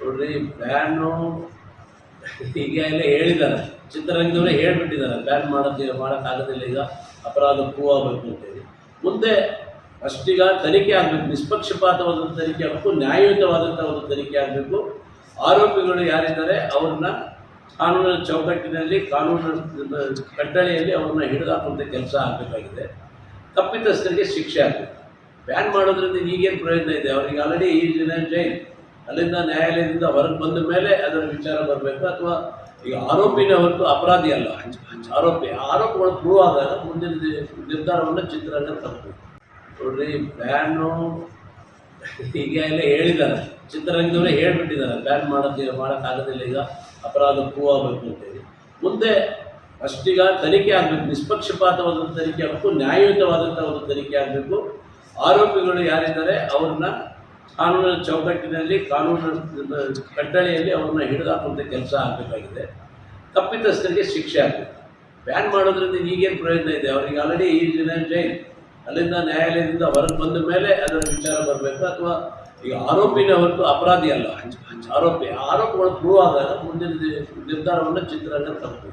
ನೋಡ್ರಿ, ಬ್ಯಾನು ಈಗ ಎಲ್ಲ ಹೇಳಿದ್ದಾರೆ. ಚಿತ್ರರಂಗದವರೇ ಹೇಳ್ಬಿಟ್ಟಿದ್ದಾರೆ, ಬ್ಯಾನ್ ಮಾಡೋದು ಮಾಡೋಕ್ಕಾಗೋದಿಲ್ಲ, ಈಗ ಅಪರಾಧ ಆಗ್ಬೇಕು ಆಗಬೇಕು ಅಂತೇಳಿ. ಮುಂದೆ ಅಷ್ಟೀಗ ತನಿಖೆ ಆಗಬೇಕು, ನಿಷ್ಪಕ್ಷಪಾತವಾದಂಥ ತನಿಖೆ ಆಗಬೇಕು ನ್ಯಾಯಯುತವಾದಂಥ ಒಂದು ತನಿಖೆ ಆಗಬೇಕು. ಆರೋಪಿಗಳು ಯಾರಿದ್ದಾರೆ, ಅವ್ರನ್ನ ಕಾನೂನಿನ ಚೌಕಟ್ಟಿನಲ್ಲಿ, ಕಾನೂನಿನ ಕಟ್ಟಳೆಯಲ್ಲಿ ಅವ್ರನ್ನ ಹಿಡಿದಾಕುವಂಥ ಕೆಲಸ ಆಗಬೇಕಾಗಿದೆ. ತಪ್ಪಿತಸ್ಥರಿಗೆ ಶಿಕ್ಷೆ ಆಗಬೇಕು. ಬ್ಯಾನ್ ಮಾಡೋದ್ರಿಂದ ಈಗೇನು ಪ್ರಯೋಜನ ಇದೆ? ಅವ್ರಿಗೆ ಆಲ್ರೆಡಿ ಈ ದಿನ ಜೈಲ್ ಅಲ್ಲಿಂದ ನ್ಯಾಯಾಲಯದಿಂದ ಹೊರಗೆ ಬಂದ ಮೇಲೆ ಅದರ ವಿಚಾರ ಬರಬೇಕು ಅಥವಾ ಈಗ ಆರೋಪಿನೇ ಹೊರತು ಅಪರಾಧಿ ಅಲ್ಲ. ಆರೋಪಿ. ಆರೋಪಗಳು ಪ್ರೂವ್ ಆದಾಗ ಮುಂದಿನ ನಿರ್ಧಾರವನ್ನು ಚಿತ್ರರಂಗ ತಪ್ಪು ನೋಡ್ರಿ, ಬ್ಯಾನು ಈಗ ಎಲ್ಲ ಹೇಳಿದ್ದಾರೆ. ಚಿತ್ರರಂಗದವರೇ ಹೇಳ್ಬಿಟ್ಟಿದ್ದಾರೆ, ಬ್ಯಾನ್ ಮಾಡೋದು, ಮಾಡೋಕ್ಕಾಗೋದಿಲ್ಲ, ಈಗ ಅಪರಾಧ ಪ್ರೂವ್ ಆಗಬೇಕು ಅಂತೇಳಿ. ಮುಂದೆ ಅಷ್ಟೀಗ ತನಿಖೆ ಆಗಬೇಕು. ನಿಷ್ಪಕ್ಷಪಾತವಾದ ತನಿಖೆ ಆಗಬೇಕು ನ್ಯಾಯಯುತವಾದಂಥ ಒಂದು ತನಿಖೆ ಆಗಬೇಕು. ಆರೋಪಿಗಳು ಯಾರಿದ್ದಾರೆ, ಅವ್ರನ್ನ ಕಾನೂನಿನ ಚೌಕಟ್ಟಿನಲ್ಲಿ ಕಾನೂನಿನ ಕಟ್ಟಳೆಯಲ್ಲಿ ಅವ್ರನ್ನ ಹಿಡಿದಾಕುವಂಥ ಕೆಲಸ ಆಗಬೇಕಾಗಿದೆ. ತಪ್ಪಿತಸ್ಥರಿಗೆ ಶಿಕ್ಷೆ ಆಗಬೇಕು. ಬ್ಯಾನ್ ಮಾಡೋದ್ರಿಂದ ಈಗೇನು ಪ್ರಯೋಜನ ಇದೆ? ಅವರಿಗೆ ಆಲ್ರೆಡಿ ಈ ದಿನ ಜೈಲ್ ಅಲ್ಲಿಂದ ನ್ಯಾಯಾಲಯದಿಂದ ಹೊರಗೆ ಬಂದ ಮೇಲೆ ಅದರ ವಿಚಾರ ಬರಬೇಕು ಅಥವಾ ಈಗ ಆರೋಪಿನ ಹೊರತು ಅಪರಾಧಿ ಅಲ್ಲ. ಆರೋಪಿ ಆರೋಪಗಳು ಪ್ರೂವ್ ಆದಾಗ ಮುಂದಿನ ನಿರ್ಧಾರವನ್ನು ಚಿತ್ರರಂಗ ತಪ್ಪು